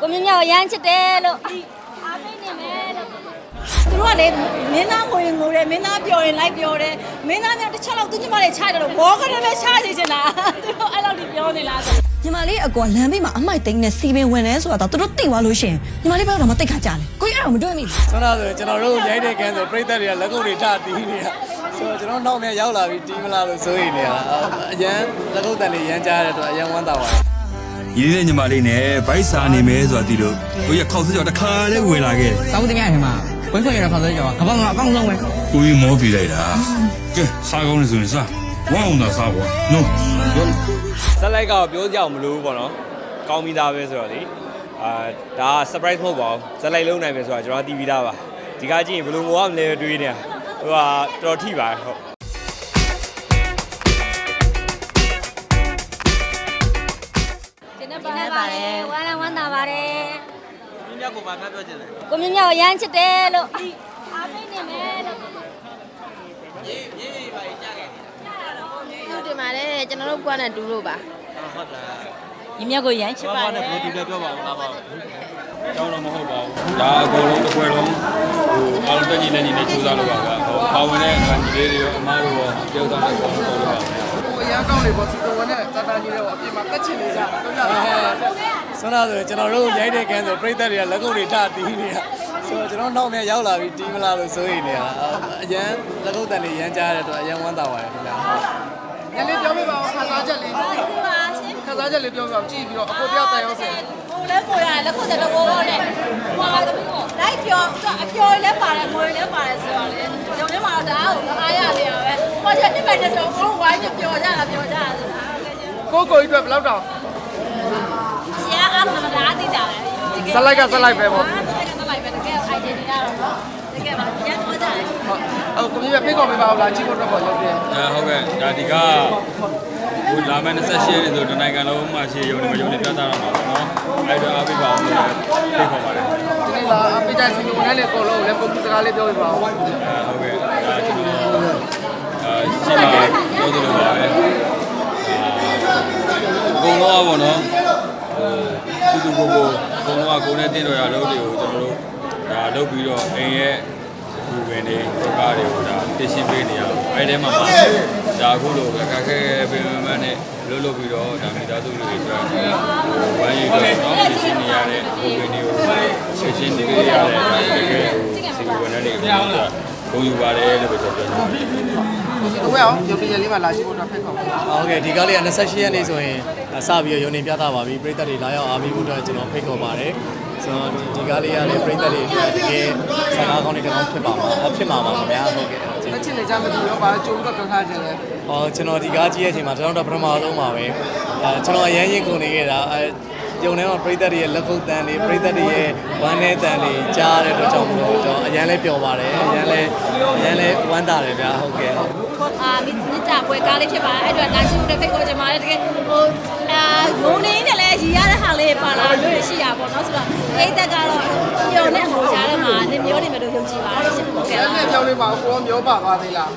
ကိုမြင့်မြတ်ကိုရမ်းချစ်တယ်လို့အားပေးနေမယ်လို့သူတို့ကလေမင်းသားငိုရင်ငိုတယ်မင်းသားပျော်ရင်လိုက်ပျော်တယ်မင်းသားများတစ်ချက်လောက်သူညီမလေးချတယ်လို့ဘောကလည်းပဲချစီချင်တာသူတို့အဲ့လောက်ဒီပြောနေလားဆိုညီမလေးအကွာလမ်းဘေးမှာအမိုက်သိန်းနဲ့စီပင်ဝင်နေဆိုတာတော့သူတို့သိသွားလို့ရှရင်ညီမလေးဘက်တော့မသိခါကြလေကိုကြီးအဲ့တော့မတွေ့မိဘူးဆွမ်းလာဆိုကျွန်တော်တို့ရိုက်တဲ့ကန်းဆိုပြိတ္တတွေကလက်ကုပ်တွေထတီးနေတာဆိုတော့ကျွန်တော်နောက်မြန်ရောက်လာပြီးတီးမလားလို့စိုးရိမ်နေတာအရန်လက်ကုပ်တန်တွေရမ်းကြားတဲ့အတွက်အရန်ဝမ်းသာပါတယ် ရင်းတဲ့ညီမလေးနဲ့ဗိုက်စာနေမယ်ဆိုတာသိလို့ကိုကြီးကခောက်စကြောတခါလေးဝင်လာခဲ့တယ်စာအုပ်တင်ရထဲမှာဝင်းခွင့်ရတဲ့ခေါင်းစကြောကကမ္ဘာမှာအကောင်းဆုံးပဲကိုကြီးမောပြလိုက်တာကဲစားကောင်းနေဆိုရင်စားဝမ်းအောင်သာစားကွာနော်ဇက်လိုက်ကပြောကြအောင်မလို့ဘူးပေါ့နော်ကောင်းပြီးသားပဲဆိုတော့လေအာဒါက surprise မဟုတ်ပါဘူးဇက်လိုက်လုံးနိုင်ပဲဆိုတာကျွန်တော်သိပြီးသားပါဒီကကြည့်ရင်ဘယ်လိုငိုရမလဲတွေးနေတာဟိုကတော်တော်ထိပါတယ်ဟုတ် ပါတယ်ဝမ်းလည်းဝမ်းသာပါတယ်ဒီမြတ်ကိုဘာမှပြောချင်လဲကိုမြင့်မြတ်ကိုရမ်းချစ်တယ်လို့အားပေးနေမယ်လို့ဟုတ်တယ်ပါတယ်ကျွန်တော်တို့ကွာနဲ့တူလို့ပါဟုတ်လားညီမြတ်ကိုရမ်းချစ်ပါဘာတနဲ့ယ်ဘယ်လိုပြောပါဦးလားပါတောင်းတော့မဟုတ်ပါဘူးဒါအကုန်လုံးတစ်ခွဲလုံးဟိုအားလုံးတက်ညီလက်ညီနဲ့ကြိုးစားလို့ပါကဟိုပါဝင်တဲ့အခါကြီးလေးတွေရောအမားတို့ရောပြောသားတဲ့ကောင်တော်လို့ပါဟိုအ ရန်ကောင်းလေပေါ့စီတိုဝန်နဲ့တာတာကြီးတွေပေါ့အပြင်မှာတက်ချင်နေကြတာတော့ကြတာဆွမ်းလာဆိုကျွန်တော်တို့ရိုက်တဲ့ကန်းဆိုပြိတ္တတွေကလက်ကုပ်တွေထတီးနေတာဆိုတော့ကျွန်တော်နောက်မြန်ရောက်လာပြီးတီးမလားလို့စိုးရိမ်နေတာအရန်လက်ကုပ်တန်တွေရမ်းကြားတဲ့အတွက်အရန်ဝမ်းသာပါတယ်ခင်ဗျာညလေးပြောပြပါဦးခါစားချက်လေးခါစားချက်လေးပြောပြပါဦးကြည့်ပြီးတော့အကိုတယောက်တန်ရောစင်ဟိုလည်းကိုရတယ်လက်ခုတဲ့တော့ဘောဘောနဲ့ဟိုကသမီးကိုလိုက်ပျော်အပျော်လည်းပါတယ်ငွေလည်းပါတယ်ဆိုတော့လေဂျုံထဲမှာတော့ဒါကိုအားရလေရပဲ ဟိုချက်တစ်ပတ်တည်းဆိုတော့ဘုံဝိုင်းပျော်ကြတာပျော်ကြတာဆိုတာကိုကိုကြီးအတွက်ဘယ်လောက်တောင်ရှယ်အားမမလားတိတာလေဇက်လိုက်ကဇက်လိုက်ပဲပေါ့ဇက်ကဇက်လိုက်ပဲတကယ် idea တွေရတော့နော်တကယ်ပါကျန်တော့ကြတယ်ဟုတ်အဲ့ကိုကြီးကဖိတ်ခေါ်ပေးပါဦးလားကြည့်ဖို့အတွက်ပေါ့ရုပ်ပြအဲဟုတ်ကဲ့ဒါဒီကဟိုလာမယ့်28ရက်နေ့ဆိုတနိုင်ငံလုံးမှာရှိရုံနဲ့မရုံနဲ့ပြသတော့မှာပေါ့နော်အဲ့တော့အားပေးပါအောင်လို့ဖိတ်ခေါ်ပါတယ်ဒီနေ့လာအပိကြစီတိုဝန်နဲ့လေအကုန်လုံးလည်းပုံစံစကားလေးပြောပြပါဦးအဲဟုတ်ကဲ့ဒါကျွန်တော်အဲ ရှိမှာပြောသလိုပါပဲအကုန်လုံးอ่ะဗောနော်သူသူကိုကိုအကုန်လုံးကကိုယ်နဲ့တင့်တော်ရလို့တွေကိုကျွန်တော်တို့ဒါလုပ်ပြီးတော့အိမ်ရဲ့ဘူဝင်တွေဒုက္ခတွေကိုဒါသိရှင်းပေးနေရအောင်အဲဒီထဲမှာဒါအခုလိုအခက်ခဲပင်ပန်းနဲ့လှုပ်လှုပ်ပြီးတော့ဒါမိသားစုတွေအတွက်ဝမ်းရည်တွေတော့သိရှင်းနေရတဲ့ဘူဝင်တွေကိုရှင်းရှင်းနေရတဲ့ဒါတကယ်စီဝင်တဲ့တွေကိုဘုံယူပါတယ်လို့ပဲကျွန်တော်ပြောချင်ပါတယ် စီတိုဝန်အောင်ရုပ်ပြလေးမှာလာကြည့်ဖို့အတွက်ဖိတ်ခေါ်ပေးပါဟုတ်ကဲ့ဒီကားလေးက28ရက်နေ့ဆိုရင်စပြီးတော့ရုံနေပြသပါပြီပြိတ္တတွေလာရောက်အားပေးဖို့အတွက်ကျွန်တော်ဖိတ်ခေါ်ပါတယ်ဆိုတော့ဒီကားလေးကလည်းပြိတ္တတွေအတွက်တကယ်စကားကောင်းတွေတစ်ကောင်ဖြစ်ပါမှာဖြစ်မှာပါခင်ဗျာဟုတ်ကဲ့တက်ချင်နေကြမလို့ရောပါကြိုးတော့ပြောထားခြင်းလဲဟောကျွန်တော်ဒီကားကြည့်ရဲ့အချိန်မှာကျွန်တော်တို့ပထမဆုံးပါပဲအဲကျွန်တော်အရင်ရင်ကုန်နေခဲ့တာအဲ ရုံထဲမှာပြိတ္တတွေရဲ့လက်ကုပ်တန်တွေပြိတ္တတွေရဲ့ဝမ်းနဲ့တန်တွေကြားတဲ့အတွက်ကြောင့်မလို့ကျွန်တော်အရင်လဲပျော်ပါတယ်အရင်လဲအရင်လဲဝမ်းသာတယ်ဗျာဟုတ်ကဲ့ဟုတ်အာမိမိတာပွဲကားလေးဖြစ်ပါတယ်အဲ့တော့လာကြည့်ဖို့ဖိတ်ခေါ်ချင်ပါတယ်တကယ်ဟိုအာငုံနေနဲ့လည်းရည်ရတဲ့ဟာလေးပါလာလို့ရှိရပါတော့ဆိုတော့အိတ်သက်ကတော့ပျော်နေငိုကြားထဲမှာနေမျိုးနေမယ်လို့ယုံကြည်ပါတယ်ရှင်ဟုတ်ကဲ့အဲ့ဒီကြောင်းလေးမှာကိုရောမျောပါသွားသေးလား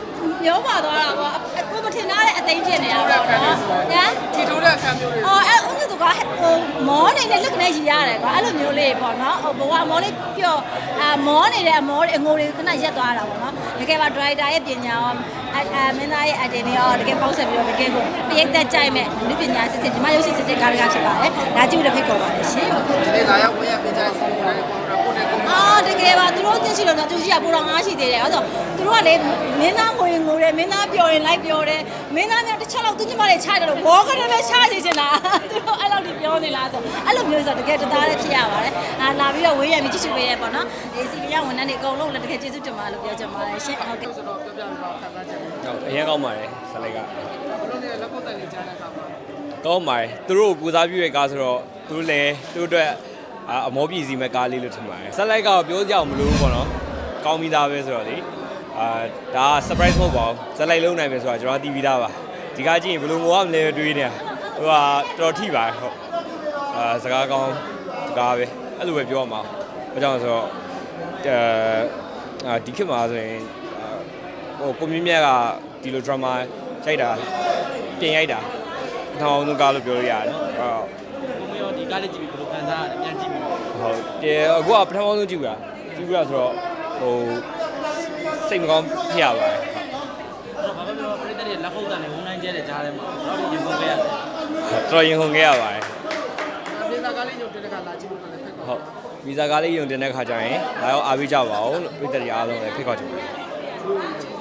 မျိုးပါသွားတာပေါ့ကိုမထင်ထားတဲ့အသိဖြစ်နေတာပေါ့နော်ဟမ်ချီထိုးတဲ့အခန်းမျိုးတွေအော်အဲ့ဥပဒေကဟိုမောနေတဲ့လက်ကနေရည်ရတယ်ကွာအဲ့လိုမျိုးလေးပေါ့နော်ဟိုဘဝမောလေးပြော့အာမောနေတဲ့အမောအငိုတွေခဏရက်သွားတာပေါ့နော်တကယ်ပါဒရိုက်တာရဲ့ပညာရောအဲမင်းသားရဲ့အတင်တွေရောတကယ်ပေါင်းဆက်ပြီးတော့တကယ်ကိုပရိသတ်ကြိုက်မဲ့လူပညာစစ်စစ်ဒီမှာရုပ်ရှင်စစ်စစ်ကားကားဖြစ်ပါတယ်ဒါကြည့်လို့ဖိတ်ခေါ်ပါတယ်ရှင်ဒီနေ့လာရောက်ဝင်ရပြင်ကြစီတိုဝန်နဲ့ကိုရောကိုနဲ့ကိုအာ တကယ်ပါသူတို့သိရှိလို့တော့သူရှိရပူတော်ငါရှိသေးတယ်အဲ့တော့သူတို့ကလေမင်းသားငိုရင်ငိုတယ်မင်းသားပျော်ရင်လိုက်ပျော်တယ်မင်းသားများတစ်ချက်လောက်သူညီမလေးချတယ်လို့ဘောကလည်းပဲချစီချင်တာသူတို့အဲ့လောက်ဒီပြောနေလားဆိုအဲ့လိုမျိုးဆိုတကယ်တသားလေးဖြစ်ရပါတယ်အာလာပြီးတော့ဝေးရပြီးကြည့်ရှုပေးရပေါ့နော်ဒီစီရဝန်ထမ်းတွေအကုန်လုံးလည်းတကယ်ကျေးဇူးတင်ပါလို့ပြောချင်ပါတယ်ရှင်ဟုတ်ကဲ့ဆိုတော့ပြောပြပြပါခါစားချက်ဘဟုတ်အရင်ကောင်းပါတယ်ဇက်လိုက်ကယ်လိုလဲလက်ကုတ်တန်လေးကြားတဲ့အခါမှာကောင်းပါတယ်သူတို့ကိုကိုစားပြုတဲ့ကားဆိုတော့သူတို့လည်းသူတို့အတွက် အာအမောပြည်စီမဲ့ကားလေးလို့ထင်ပါတယ်ဇက်လိုက်ကပြောကြအောင်မလို့ဘူးပေါ့နော်ကောင်းပြီးသားပဲဆိုတော့လေအာဒါက surprise မဟုတ်ပါဘူးဇက်လိုက်လုံးနိုင်ပဲဆိုတာကျွန်တော်သိပြီးသားပါဒီကားကြည့်ရင်ဘယ်လိုငိုရမလဲတွေးနေတာဟိုကတော်တော်ထိပါတယ်ဟုတ်အာစကားကောင်းစကားပဲအဲ့လိုပဲပြောရမှာဘာကြောင့်လဲဆိုတော့အဲအာဒီခေတ်မှာဆိုရင်အာဟိုကိုမြင့်မြတ်ကဒီလို drama ရိုက်တာပြင်ရိုက်တာထောင်အောင်ကားလို့ပြောလို့ရတယ်နော်အဲ့တော့ ကိုမရောဒီကားလေးကြည့်ပြီးဘယ်လိုခံစားရလဲပြန်ကြည့်ပြီးဟုတ်တယ်အခုကပထမဆုံးကြည့်တာကြည့်ပြဆိုတော့ဟိုစိတ်မကောင်းဖြစ်ရပါတယ်ဘာပဲပြောပရိသတ်တွေလက်ခုပ်တန်နေဝန်နိုင်ကျဲတဲ့ကြားထဲမှာတော့ဒီရင်ကုန်ခဲ့ရတယ်တော်တော်ရင်ခုန်ခဲ့ရပါတယ်ဒေတာကားလေးရုပ်တဲ့ခါလာကြည့်လို့လည်းဖိတ်ပါဟုတ်ဗီဇာကားလေးယုံတင်တဲ့ခါကျရင်ဒါရောအားပေးကြပါဦးလို့ပြည်သက်တွေအားလုံးလည်းဖိတ်ခေါ်ချင်ပါတယ်